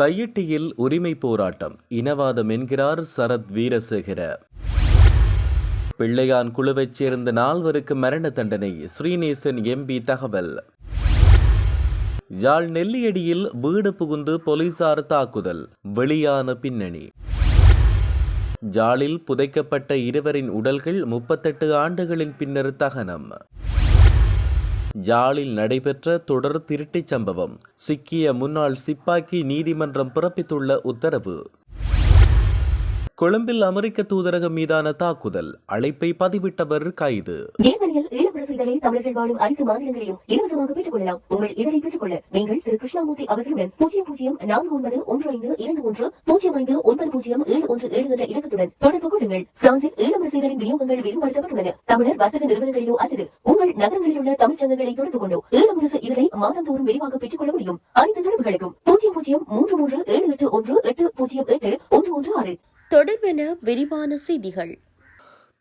தையிட்டியில் உரிமை போராட்டம் இனவாதம் என்கிறார் சரத் வீரசேகர. பிள்ளையான் குழுவைச் சேர்ந்த நால்வருக்கு மரண தண்டனை ஸ்ரீநேசன் எம்பி தகவல். யாழ் நெல்லியடியில் வீடு புகுந்து போலீசார் தாக்குதல் வெளியான பின்னணி. ஜாலில் புதைக்கப்பட்ட இருவரின் உடல்கள் முப்பத்தெட்டு ஆண்டுகளின் பின்னர் தகனம். ஜாலில் நடைபெற்ற தொடர் திருட்டுச் சம்பவம். சிக்கிய முன்னாள் சிப்பாக்கி நீதிமன்றம் பிறப்பித்துள்ள உத்தரவு. கொழும்பில் அமெரிக்க தூதரகம் மீதான தாக்குதல். அழைப்பை பதிவிட்டவர் கைது. ஜெர்மனியில் செய்தலை தமிழர்கள் வாழும் அனைத்து மாநிலங்களையும் இலவசமாக பெற்றுக் கொள்ளலாம் உங்கள் இதனை நீங்கள் திரு. கிருஷ்ணாமூர்த்தி அவர்களுடன் பூஜ்ஜியம் பூஜ்ஜியம் நான்கு ஒன்பது ஒன்று ஐந்து இரண்டு ஒன்று பூஜ்ஜியம் ஐந்து ஒன்பது பூஜ்ஜியம் ஏழு ஒன்று ஏழு என்ற இலக்கத்துடன் தொடர்பு கொள்ளுங்கள். பிரான்சில் ஈழப்பட செய்தலின் விநியோகங்கள் விரிவுபடுத்தப்பட்டுள்ளன தமிழர் வர்த்தக நிறுவனங்களிலோ அல்லது உங்கள் நகரங்களில் உள்ள சங்கங்களை தொடர்பு கொண்டோ ஈழமுரசு இதழை மாதந்தோறும் விரிவாக பெற்றுக் கொள்ள முடியும். அனைத்து தொடர்புகளுக்கும் பூஜ்ஜியம் பூஜ்ஜியம் மூன்று மூன்று ஏழு எட்டு ஒன்று எட்டு பூஜ்ஜியம் எட்டு ஒன்று ஒன்று ஆறு. தொடர்பென விரிவான செய்திகள்.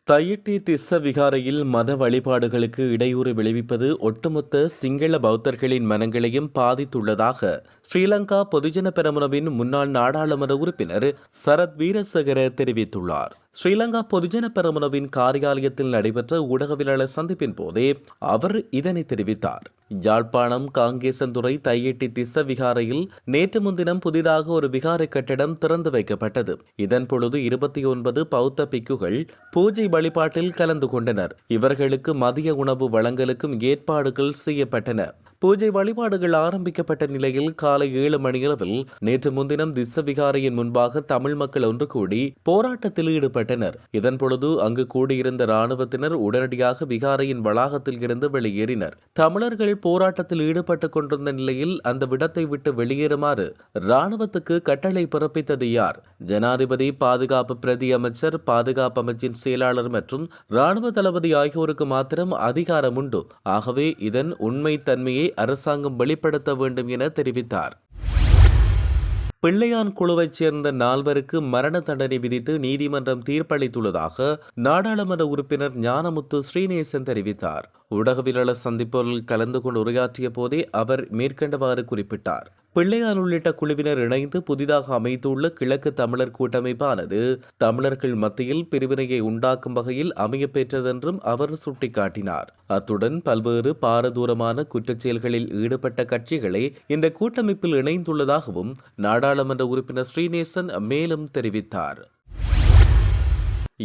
தையிட்டி திஸ்ஸ விகாரையில் மத வழிபாடுகளுக்கு இடையூறு விளைவிப்பது ஒட்டுமொத்த சிங்கள பௌத்தர்களின் மனங்களையும் பாதித்துள்ளதாக ஸ்ரீலங்கா பொதுஜன பெரமுனவின் முன்னாள் நாடாளுமன்ற உறுப்பினர் சரத் வீரசேகர தெரிவித்துள்ளார். ஸ்ரீலங்கா பொதுஜன பெரமுனவின் காரியாலயத்தில் நடைபெற்ற ஊடகவியலாளர் சந்திப்பின் போதே அவர் இதனை தெரிவித்தார். யாழ்ப்பாணம் காங்கேசன்துறை தையெட்டி திச விகாரையில் நேற்று முன்தினம் புதிதாக ஒரு விகார கட்டிடம் திறந்து வைக்கப்பட்டது. இதன் பொழுது இருபத்தி ஒன்பது பௌத்த பிக்குகள் பூஜை வழிபாட்டில் கலந்து கொண்டனர். இவர்களுக்கு மதிய உணவு வழங்கலுக்கும் ஏற்பாடுகள் செய்யப்பட்டன. பூஜை வழிபாடுகள் ஆரம்பிக்கப்பட்ட நிலையில் காலை ஏழு மணியளவில் நேற்று முன்தினம் திசவிகாரையின் முன்பாக தமிழ் மக்கள் ஒன்று கூடி போராட்டத்தில் ஈடுபட்டனர். இதன் பொழுது அங்கு கூடியிருந்த ராணுவத்தினர் உடனடியாக விகாரையின் வளாகத்தில் இருந்து வெளியேறினர். தமிழர்கள் போராட்டத்தில் ஈடுபட்டுக் கொண்டிருந்த நிலையில் அந்த விடத்தை விட்டு வெளியேறுமாறு ராணுவத்துக்கு கட்டளை பிறப்பித்தது யார்? ஜனாதிபதி பாதுகாப்பு பிரதி அமைச்சர் பாதுகாப்பு அமைச்சின் செயலாளர் மற்றும் ராணுவ தளபதி ஆகியோருக்கு மாத்திரம் அதிகாரம் உண்டு. ஆகவே இதன் உண்மை தன்மையை அரசாங்கம் வெளிப்படுத்த வேண்டும் என தெரிவித்தார். பிள்ளையான் குழுவைச் சேர்ந்த நால்வருக்கு மரண தண்டனை விதித்து நீதிமன்றம் தீர்ப்பளித்துள்ளதாக நாடாளுமன்ற உறுப்பினர் ஞானமுத்து ஸ்ரீநேசன் தெரிவித்தார். ஊடகவியலாளர் சந்திப்பில் கலந்து கொண்டு உரையாற்றிய போதே அவர் மேற்கண்டவாறு குறிப்பிட்டார். பிள்ளையார் உள்ளிட்ட குழுவினர் இணைந்து புதிதாக அமைத்துள்ள கிழக்கு தமிழர் கூட்டமைப்பானது தமிழர்கள் மத்தியில் பிரிவினையை உண்டாக்கும் வகையில் அமையப்பெற்றதென்றும் அவர் சுட்டிக்காட்டினார். அத்துடன் பல்வேறு பாரதூரமான குற்றச்செயல்களில் ஈடுபட்ட கட்சிகளை இந்த கூட்டமைப்பில் இணைந்துள்ளதாகவும் நாடாளுமன்ற உறுப்பினர் ஸ்ரீநேசன் மேலும் தெரிவித்தார்.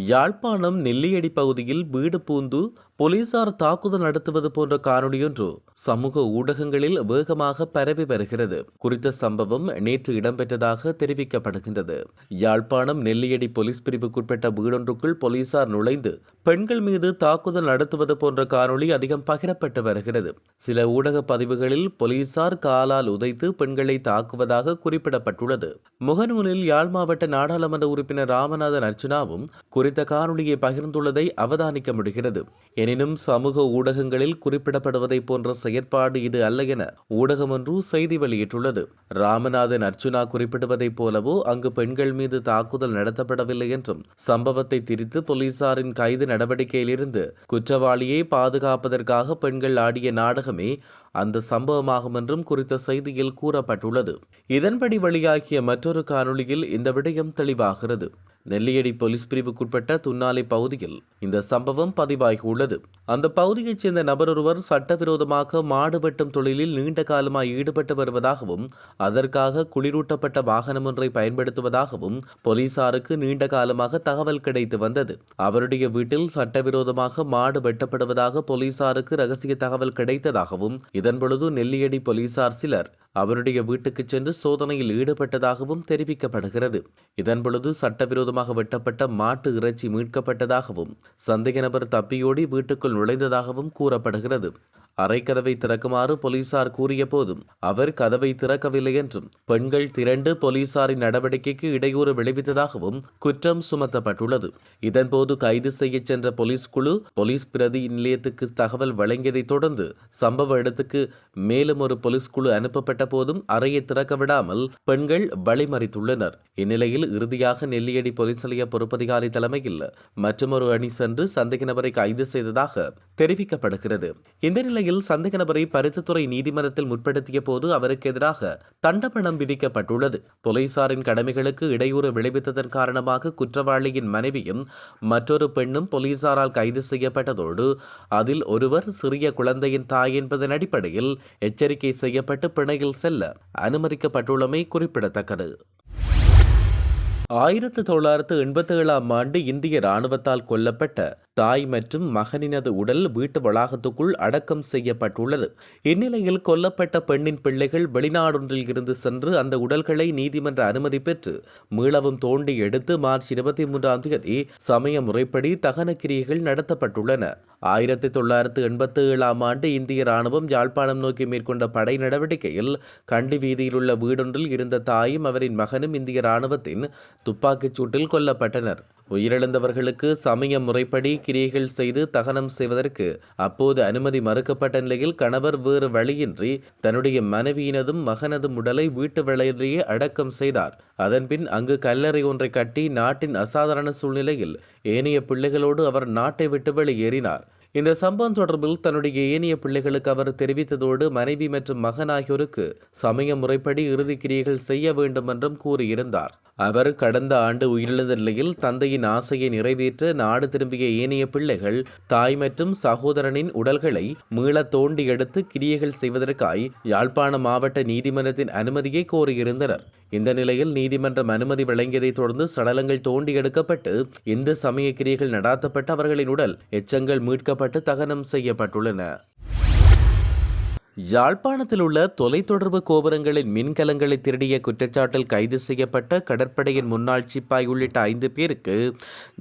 யாழ்ப்பாணம் நெல்லியடி பகுதியில் வீடு பூந்து போலீசார் தாக்குதல் நடத்துவது போன்ற காணொலியொன்று சமூக ஊடகங்களில் வேகமாக பரவி வருகிறது. குறித்த சம்பவம் நேற்று இடம்பெற்றதாக தெரிவிக்கப்படுகின்றது. யாழ்ப்பாணம் நெல்லியடி போலீஸ் பிரிவுக்குட்பட்ட வீடொன்றுக்குள் போலீசார் நுழைந்து பெண்கள் மீது தாக்குதல் நடத்துவது போன்ற காணொளி அதிகம் பகிரப்பட்டு வருகிறது. சில ஊடக பதிவுகளில் போலீசார் காலால் உதைத்து பெண்களை தாக்குவதாக குறிப்பிடப்பட்டுள்ளது. முகநூலில் யாழ் மாவட்ட நாடாளுமன்ற உறுப்பினர் ராமநாதன் அர்ச்சனாவும் குறித்த காணொளியை பகிர்ந்துள்ளதை அவதானிக்க முடிகிறது. எனினும் சமூக ஊடகங்களில் குறிப்பிடப்படுவதை போன்ற செயற்பாடு இது அல்ல என ஊடகம் ஒன்று செய்தி வெளியிட்டுள்ளது. ராமநாதன் அர்ச்சுனா குறிப்பிடுவதைப் போலவோ அங்கு பெண்கள் மீது தாக்குதல் நடத்தப்படவில்லை என்றும் சம்பவத்தை திரித்து போலீசாரின் கைது நடவடிக்கையிலிருந்து குற்றவாளியை பாதுகாப்பதற்காக பெண்கள் ஆடிய நாடகமே அந்த சம்பவமாகும் என்றும் குறித்த செய்தியில் கூறப்பட்டுள்ளது. இதன்படி வெளியாகிய மற்றொரு காணொளியில் இந்த விடயம் தெளிவாகிறது. நெல்லியடி போலீஸ் பிரிவுக்குட்பட்ட துன்னாலை பகுதியில் இந்த சம்பவம் பதிவாகியுள்ளது. அந்த பகுதியைச் சேர்ந்த நபர் ஒருவர் சட்டவிரோதமாக மாடு வெட்டும் தொழிலில் நீண்ட காலமாக ஈடுபட்டு வருவதாகவும் அதற்காக குளிரூட்டப்பட்ட வாகனம் ஒன்றை பயன்படுத்துவதாகவும் போலீசாருக்கு நீண்ட காலமாக தகவல் கிடைத்து வந்தது. அவருடைய வீட்டில் சட்டவிரோதமாக மாடு வெட்டப்படுவதாக போலீசாருக்கு ரகசிய தகவல் கிடைத்ததாகவும் இதன் பொழுது நெல்லியடி போலீசார் சிலர் அவருடைய வீட்டுக்கு சென்று சோதனையில் ஈடுபட்டதாகவும் தெரிவிக்கப்படுகிறது. இதன் பொழுது சட்டவிரோதமாக வெட்டப்பட்ட மாட்டு இறைச்சி மீட்கப்பட்டதாகவும் சந்தேக நபர் தப்பியோடி வீட்டுக்குள் நுழைந்ததாகவும் கூறப்படுகிறது. அறைக்கதவை திறக்குமாறு போலீசார் கூறிய போதும் அவர் கதவை திறக்கவில்லை என்றும் பெண்கள் திரண்டு போலீசாரின் நடவடிக்கைக்கு இடையூறு விளைவித்ததாகவும் குற்றம் சுமத்தப்பட்டுள்ளது. இதன்போது கைது செய்ய சென்ற போலீஸ் குழு போலீஸ் பிரதி நிலையத்துக்கு தகவல் வழங்கியதைத் தொடர்ந்து சம்பவ இடத்துக்கு மேலும் ஒரு போலீஸ் குழு அனுப்பப்பட்ட போதும் அறையை திறக்க விடாமல் பெண்கள் வழிமறித்துள்ளனர். இந்நிலையில் இறுதியாக நெல்லியடி போலீஸ் நிலைய பொறுப்பதிகாரி தலைமையில் மற்றொரு அணி சென்று சந்தேக நபரை கைது செய்ததாக தெரிவிக்கப்படுகிறது. இந்த நிலையில் சந்தேக நபரை பருத்தித்துறை நீதிமன்றத்தில் முற்படுத்திய போது அவருக்கு எதிராக தண்டப்பணம் விதிக்கப்பட்டுள்ளது. போலீசாரின் கடமைகளுக்கு இடையூறு விளைவித்ததன் காரணமாக குற்றவாளியின் மனைவியும் மற்றொரு பெண்ணும் போலீசாரால் கைது செய்யப்பட்டதோடு அதில் ஒருவர் சிறிய குழந்தையின் தாய் என்பதன் அடிப்படையில் எச்சரிக்கை செய்யப்பட்டு பிணையில் செல்ல அனுமதிக்கப்பட்டுள்ளமை குறிப்பிடத்தக்கது. ஆயிரத்து தொள்ளாயிரத்து எண்பத்தி ஏழாம் ஆண்டு இந்திய இராணுவத்தால் கொல்லப்பட்ட தாய் மற்றும் மகனினது உடல் வீட்டு வளாகத்துக்குள் அடக்கம் செய்யப்பட்டுள்ளது. இந்நிலையில் கொல்லப்பட்ட பெண்ணின் பிள்ளைகள் வெளிநாடொன்றில் இருந்து சென்று அந்த உடல்களை நீதிமன்ற அனுமதி பெற்று மீளவும் தோண்டி எடுத்து மார்ச் இருபத்தி மூன்றாம் தேதி சமய முறைப்படி தகன கிரியைகள் நடத்தப்பட்டுள்ளன. ஆயிரத்தி தொள்ளாயிரத்து எண்பத்தி ஏழாம் ஆண்டு இந்திய ராணுவம் யாழ்ப்பாணம் நோக்கி மேற்கொண்ட படை நடவடிக்கையில் கண்டி வீதியில் உள்ள வீடொன்றில் இருந்த தாயும் அவரின் மகனும் இந்திய ராணுவத்தின் துப்பாக்கிச் சூட்டில் கொல்லப்பட்டனர். உயிரிழந்தவர்களுக்கு சமய முறைப்படி கிரியைகள் செய்து தகனம் செய்வதற்கு அப்போது அனுமதி மறுக்கப்பட்ட நிலையில் கணவர் வேறு வழியின்றி தன்னுடைய மனைவியினதும் மகனதும் உடலை வீட்டு வேளையிலேயே அடக்கம் செய்தார். அதன்பின் அங்கு கல்லறை ஒன்றை கட்டி நாட்டின் அசாதாரண சூழ்நிலையில் ஏனைய பிள்ளைகளோடு அவர் நாட்டை விட்டு வெளியேறினார். இந்த சம்பவம் தொடர்பில் தன்னுடைய ஏனைய பிள்ளைகளுக்கு அவர் தெரிவித்ததோடு மனைவி மற்றும் மகன் ஆகியோருக்கு சமய முறைப்படி இறுதிக்கிரியைகள் செய்ய வேண்டும் என்றும் கூறியிருந்தார். அவர் கடந்த ஆண்டு உயிரிழந்த நிலையில் தந்தையின் ஆசையை நிறைவேற்ற நாடு திரும்பிய ஏனைய பிள்ளைகள் தாய் மற்றும் சகோதரனின் உடல்களை மீள தோண்டி எடுத்து கிரியைகள் செய்வதற்காய் யாழ்ப்பாண மாவட்ட நீதிமன்றத்தின் அனுமதியை கோரியிருந்தனர். இந்த நிலையில் நீதிமன்றம் அனுமதி வழங்கியதைத் தொடர்ந்து சடலங்கள் தோண்டி எடுக்கப்பட்டு இந்து சமய கிரியைகள் நடாத்தப்பட்டு அவர்களின் உடல் எச்சங்கள் மீட்கப்பட்டு தகனம் செய்யப்பட்டுள்ளன. யாழ்ப்பாணத்தில் உள்ள தொலைத்தொடர்பு கோபுரங்களின் மின்கலங்களை திருடிய குற்றச்சாட்டில் கைது செய்யப்பட்ட கடற்படையின் முன்னாள் சிப்பாய் உள்ளிட்ட ஐந்து பேருக்கு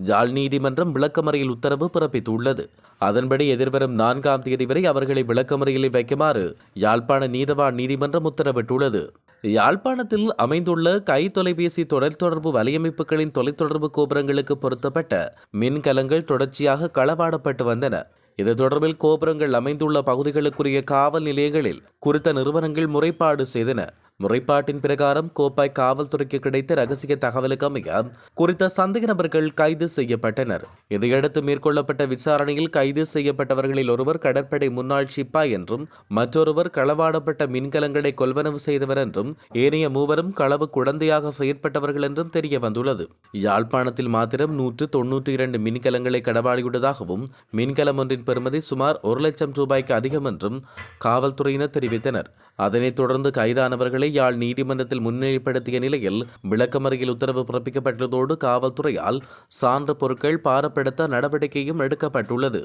ஜாழ் நீதிமன்றம் விளக்கமறையில் உத்தரவு பிறப்பித்துள்ளது. அதன்படி எதிர்வரும் நான்காம் தேதி வரை அவர்களை விளக்கமறையில் வைக்குமாறு யாழ்ப்பாண நீதவான் நீதிமன்றம் உத்தரவிட்டுள்ளது. யாழ்ப்பாணத்தில் அமைந்துள்ள கை தொலைபேசி தொலைத்தொடர்பு வலையமைப்புகளின் தொலைத்தொடர்பு கோபுரங்களுக்கு பொருத்தப்பட்ட மின்கலங்கள் தொடர்ச்சியாக களவாடப்பட்டு வந்தன. இது தொடர்பில் கோபுரங்கள் அமைந்துள்ள பகுதிகளுக்குரிய காவல் நிலையங்களில் குறித்த நிறுவனங்கள் முறைப்பாடு செய்தன. முறைப்பாட்டின் பிரகாரம் கோப்பாய் காவல்துறைக்கு கிடைத்த ரகசிய தகவலுக்கு அமைய குறித்த சந்தேக நபர்கள் கைது செய்யப்பட்டனர். இதையடுத்து மேற்கொள்ளப்பட்ட விசாரணையில் கைது செய்யப்பட்டவர்களில் ஒருவர் கடற்படை முன்னாள் சிப்பாய் என்றும் மற்றொருவர் களவாடப்பட்ட மின்கலங்களை கொள்வனவு செய்தவர் என்றும் ஏனைய மூவரும் களவு குழந்தையாக செயற்பட்டவர்கள் என்றும் தெரிய வந்துள்ளது யாழ்ப்பாணத்தில் மாத்திரம் நூற்று தொன்னூற்றி இரண்டு மின்கலங்களை கடவாடியுள்ளதாகவும் மின்கலம் ஒன்றின் பெறுமதி சுமார் ஒரு லட்சம் ரூபாய்க்கு அதிகம் என்றும் காவல்துறையினர் தெரிவித்தனர். அதனைத் தொடர்ந்து கைதானவர்களை யாழ் நீதிமன்றத்தில் முன்னிலைப்படுத்திய நிலையில் விளக்கமறையில் உத்தரவு பிறப்பிக்கப்பட்டுள்ளதோடு காவல்துறையால் சான்று பொருட்கள் பாரப்படுத்த நடவடிக்கையும் எடுக்கப்பட்டுள்ளது.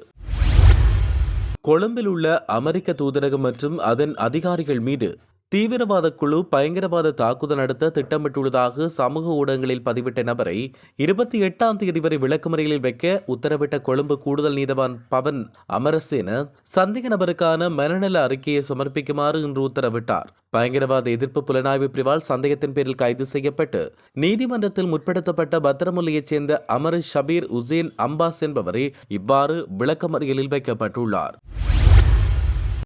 கொழும்பில் உள்ள அமெரிக்க தூதரகம் மற்றும் அதன் அதிகாரிகள் மீது தீவிரவாத குழு பயங்கரவாத தாக்குதல் நடத்த திட்டமிட்டுள்ளதாக சமூக ஊடகங்களில் பதிவிட்ட நபரை இருபத்தி எட்டாம் தேதி வரை விளக்குமுறைகளில் வைக்க உத்தரவிட்ட கொழும்பு கூடுதல் நீதவான் பவன் அமரசேன சந்தேக நபருக்கான மனநல அறிக்கையை சமர்ப்பிக்குமாறு இன்று உத்தரவிட்டார். பயங்கரவாத எதிர்ப்பு புலனாய்வு பிரிவால் சந்தேகத்தின் பேரில் கைது செய்யப்பட்டு நீதிமன்றத்தில் முற்படுத்தப்பட்ட பத்திரமுல்லையைச் சேர்ந்த அமர் ஷபீர் உசேன் அம்பாஸ் என்பவரே இவ்வாறு விளக்கமறியலில் வைக்கப்பட்டுள்ளார்.